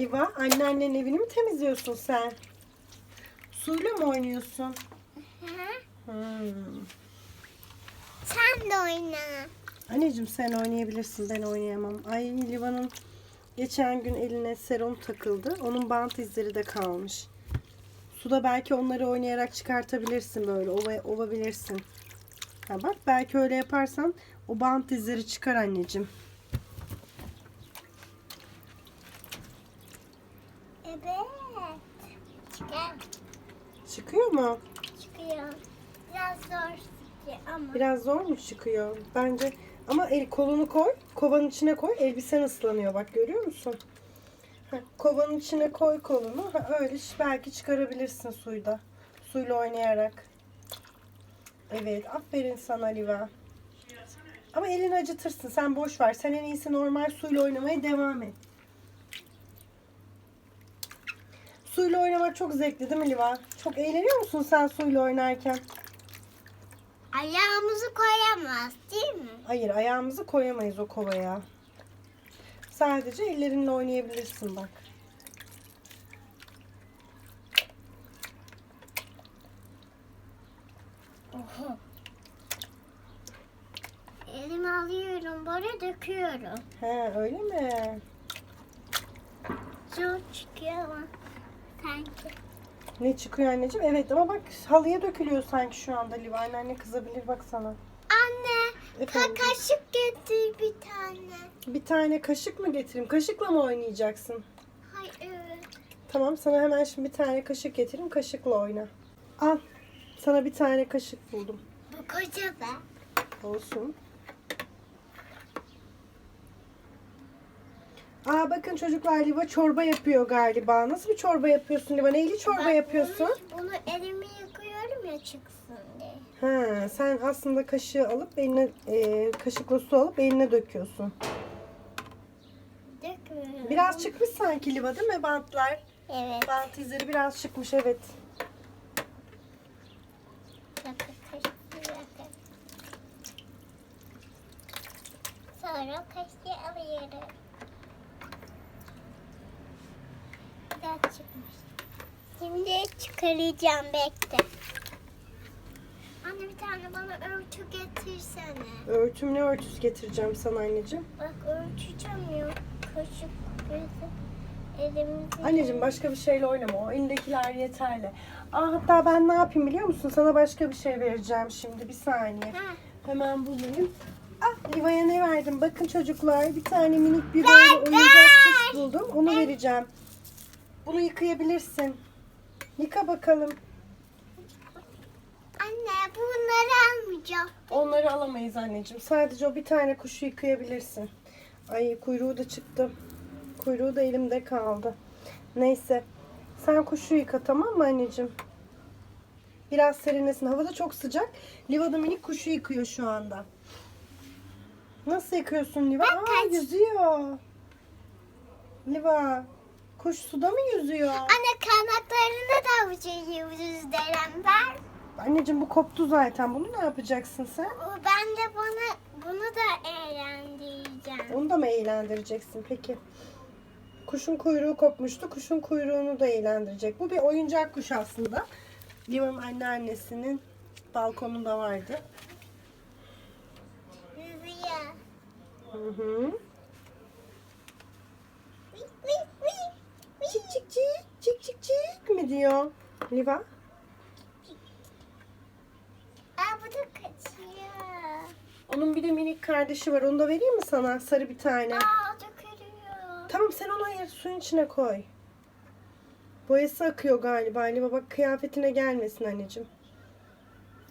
Liva anneannenin evini mi temizliyorsun sen? Suyla mı oynuyorsun? Hı? Hmm. Sen de oyna. Anneciğim sen oynayabilirsin ben oynayamam. Ay Liva'nın geçen gün eline serum takıldı. Onun bant izleri de kalmış. Suda belki onları oynayarak çıkartabilirsin böyle ova, ovabilirsin. Ha bak belki öyle yaparsan o bant izleri çıkar anneciğim. Evet. Çıkar. Çıkıyor mu? Çıkıyor. Biraz zor çıkıyor ama. Biraz zor mu çıkıyor? Bence ama el kolunu koy, kovanın içine koy. Elbisen ıslanıyor bak görüyor musun? Ha, kovanın içine koy kolunu. Ha, öyle belki çıkarabilirsin suyda. Suyla oynayarak. Evet, aferin sana Liva. Ama elini acıtırsın. Sen boş ver. Sen en iyisi normal suyla oynamaya devam et. Suyla oynamak çok zevkli değil mi Liva? Çok eğleniyor musun sen suyla oynarken? Ayağımızı koyamaz değil mi? Hayır ayağımızı koyamayız o kovaya. Sadece ellerinle oynayabilirsin bak. Oho. Elimi alıyorum, böyle döküyorum. He öyle mi? Zor çıkıyor ama sanki. Ne çıkıyor anneciğim? Evet ama bak halıya dökülüyor sanki şu anda Liva. Anne kızabilir bak sana. Anne, Efendim? ka kaşık getir bir tane. Bir tane kaşık mı getireyim? Kaşıkla mı oynayacaksın? Hayır, evet. Tamam sana hemen şimdi bir tane kaşık getireyim. Kaşıkla oyna. Al. Sana bir tane kaşık buldum. Bu koca be. Olsun. Aa bakın çocuklar Liva çorba yapıyor galiba. Nasıl bir çorba yapıyorsun Liva? Neyli çorba Bak, yapıyorsun? Bunu, bunu elimi yıkıyorum ya çıksın diye. Ha, sen aslında kaşığı alıp eline e, kaşıkla su alıp eline döküyorsun. Dökmüyorum. Biraz çıkmış sanki Liva değil mi bantlar? Evet. Bant izleri biraz çıkmış evet. Sonra kaşığı alıyorum. Biraz çıkmış. Şimdi çıkaracağım bekle. Anne bir tane bana örtü getirsene. Örtüm ne örtüsü getireceğim sana anneciğim. Bak örteceğim yok. Kaşık gözü. Elimde. Anneciğim başka bir şeyle oynama. O elindekiler yeterli. Aa, hatta ben ne yapayım biliyor musun? Sana başka bir şey vereceğim şimdi. Bir saniye. Ha, Hemen bulayım. Ah Liva'ya ne verdim? Bakın çocuklar bir tane minik bir böyle oyuncak kuş buldum. Onu vereceğim. Bunu yıkayabilirsin. Yıka bakalım. Anne bunları almayacağım. Onları alamayız anneciğim. Sadece o bir tane kuşu yıkayabilirsin. Ay kuyruğu da çıktı. Kuyruğu da elimde kaldı. Neyse. Sen kuşu yıka tamam mı anneciğim? Biraz serinlesin. Hava da çok sıcak. Liva da minik kuşu yıkıyor şu anda. Nasıl yıkıyorsun Liva? Aa yüzüyor. Liva. Kuş suda mı yüzüyor? Anne kanatlarını da avucuyoruz Deren ver. Anneciğim bu koptu zaten. Bunu ne yapacaksın sen? Ben de bana bunu da eğlendireceğim. Onu da mı eğlendireceksin peki? Kuşun kuyruğu kopmuştu. Kuşun kuyruğunu da eğlendirecek. Bu bir oyuncak kuş aslında. Liva'nın anneannesinin balkonunda vardı. Yüzüyor. Hı hı. Çık mi diyor Liva? Aa bu da kaçıyor. Onun bir de minik kardeşi var. Onu da vereyim mi sana? Sarı bir tane. Aa dökülüyor. Tamam sen onu ayır suyun içine koy. Boyası akıyor galiba Liva. Bak kıyafetine gelmesin anneciğim.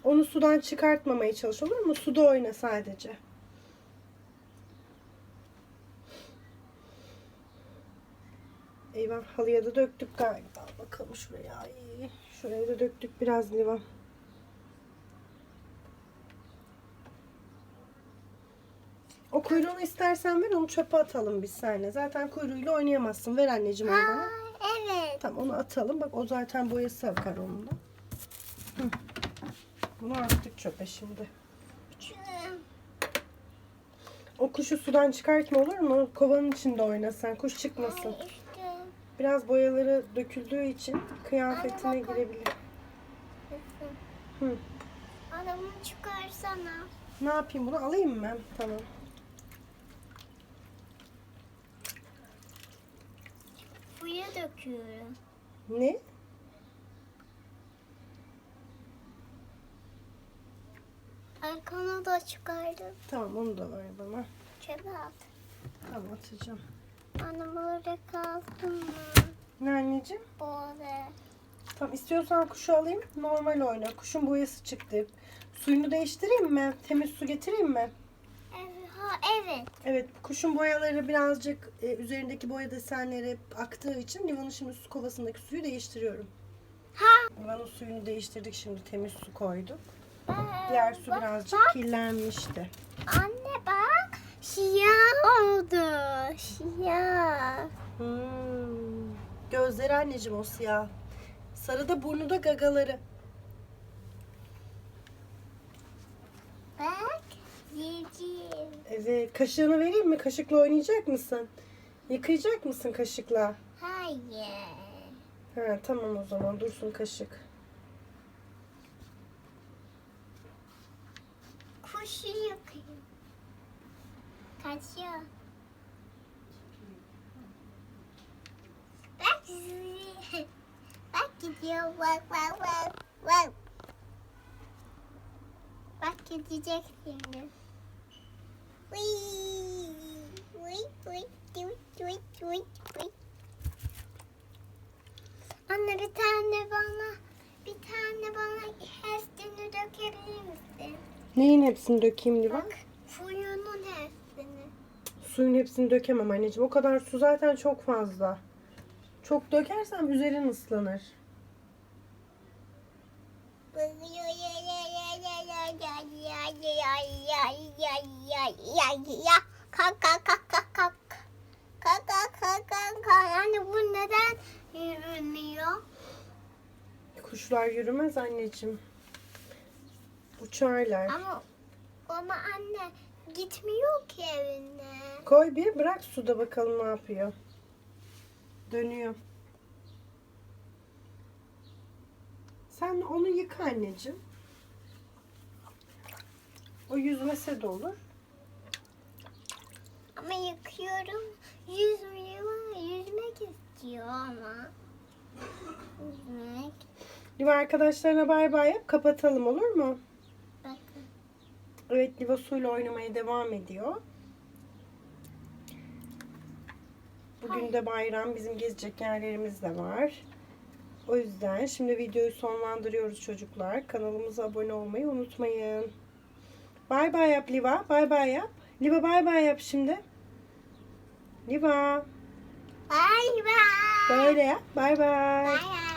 Onu sudan çıkartmamaya çalış olur mu? Suda oyna sadece. Eyvah halıya da döktük galiba. Bakalım şuraya. Ay, şuraya da döktük biraz Liva. O kuyruğunu istersen ver onu çöpe atalım biz seninle. Zaten kuyruğuyla oynayamazsın. Ver anneciğim onu bana. Evet. Tamam onu atalım. Bak o zaten boyası akar onun da. Hı. Bunu attık çöpe şimdi. O kuşu sudan çıkartma olur mu? Kovanın içinde oyna sen. Kuş çıkmasın. Biraz boyaları döküldüğü için kıyafetine Anne, girebilir. Hı. Adamı çıkarsana. Ne yapayım bunu alayım mı? Tamam. Suya döküyorum. Ne? Arkana da çıkardım. Tamam onu da ver bana. Çöpe at. Tamam atacağım. Anne böyle kalsın mı? Ne anneciğim? Böyle. Tamam istiyorsan kuşu alayım. Normal oyna. Kuşun boyası çıktı. Suyunu değiştireyim mi? Temiz su getireyim mi? Evet, ha, evet. Evet kuşun boyaları birazcık e, üzerindeki boya desenleri aktığı için Liva'nın şimdi su kovasındaki suyu değiştiriyorum. Ha. Liva'nın suyunu değiştirdik şimdi temiz su koyduk. Ee, Diğer su bak- birazcık bak. kirlenmişti. Anne. Siyah oldu. Siyah. Hmm. Gözleri anneciğim o siyah. Sarı da burnu da gagaları. Bak. Civciv. Evet kaşığını vereyim mi? Kaşıkla oynayacak mısın? Yıkayacak mısın kaşıkla? Hayır. Ha, tamam o zaman dursun kaşık. Kuşu yakayım. Kaçıyor. Bak. Bak gidiyor. Bak bak bak. Bak. Bak gidecek şimdi. Uy, uy, uy, uy, uy, uy. Anne bir tane bana bir tane bana hepsini dökebilir misin? Neyin hepsini dökeyim Liva? Bak suyunun hepsini. Suyun hepsini dökemem anneciğim. O kadar su zaten çok fazla. Çok dökersem üzerin ıslanır. Kalk kalk kalk kalk kalk. Kalk kalk kalk kalk kalk. Yani bu neden yürünüyor? Kuşlar yürümez anneciğim. Uçarlar. Ama ama anne gitmiyor ki evine. Koy bir bırak suda bakalım ne yapıyor. Dönüyor. Sen onu yıka anneciğim. O yüzmese de olur. Ama yıkıyorum. Yüzmüyor. Yüzmek istiyor ama. Yüzmek. Liva arkadaşlarına bay bay yap. Kapatalım olur mu? Evet Liva suyla oynamaya devam ediyor. Bugün de bayram. Bizim gezecek yerlerimiz de var. O yüzden şimdi videoyu sonlandırıyoruz çocuklar. Kanalımıza abone olmayı unutmayın. Bay bay yap Liva. Bay bay yap. Liva bay bay yap şimdi. Liva. Bay bay. Böyle yap. Bay bay. Bay bay.